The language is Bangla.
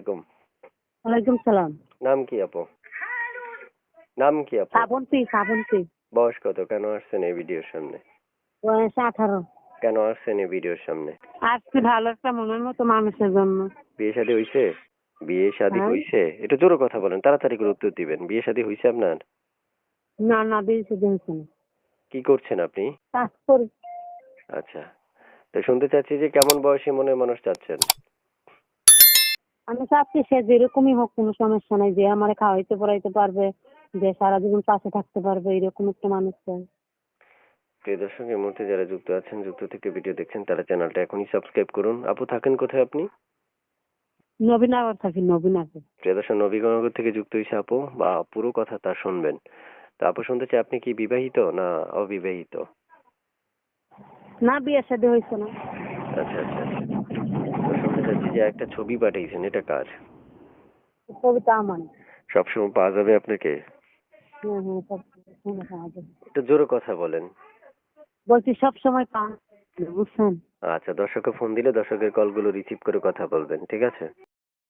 আলাইকুম। ওয়ালাইকুম সালাম। নাম কি আপু? নাম কি আপু? শ্রাবন্তী শ্রাবন্তী বয়স কত? কেন আসছেন এই ভিডিওর সামনে? বয়স আঠারো। কেন আসছেন এই ভিডিওর সামনে? ভালো একটা মনের মতো মানুষের জন্য। বিয়ে শাদী হইছে? বিয়ে শাদী হ্যাঁ। হইছে? এটা জোরে কথা বলেন তাড়াতাড়ি করে উত্তর দিবেন। বিয়ে শাদী হইছে আপনার? না না দিয়েছে না। কি করছেন আপনি? কাজ করি। আচ্ছা। তো শুনতে চাচ্ছি যে কেমন বয়সী মনের মানুষ চাচ্ছেন? আমি চাচ্ছি সে যেরকমই হোক কোনো সমস্যা নাই যে আমার খাওয়াইতে পড়াইতে পারবে যে সারা জীবন পাশে থাকতে পারবে এরকম একটা মানুষ চাই। প্রিয় দর্শক এই মুহূর্তে যারা যুক্ত আছেন যুক্ত থেকে ভিডিও দেখছেন তারা চ্যানেলটা এখনই সাবস্ক্রাইব করুন। আপু থাকেন কোথায় আপনি? নবীনগর থাকি নবীনগর। প্রিয় দর্শক নবীগণগর থেকে যুক্ত হয়েছে আপু বা পুরো কথা তা শুনবেন। তো আপু শুনতে চাই আপনি কি বিবাহিত না অবিবাহিত? না বিয়ে শাদী হয়েছে না। আচ্ছা আচ্ছা আচ্ছা। শুনতে চাচ্ছি যে একটা ছবি পাঠিয়েছেন এটা কার? কবিতা আমার সবসময় পাওয়া যাবে আপনাকে? হ্যাঁ হ্যাঁ সব সময় পাওয়া যাবে। একটু জোরে কথা বলেন। বলছি সব সময় পাওয়া বুঝছেন? আচ্ছা দর্শককে ফোন দিলে দর্শকের কলগুলো রিসিভ করে কথা বলবেন ঠিক আছে?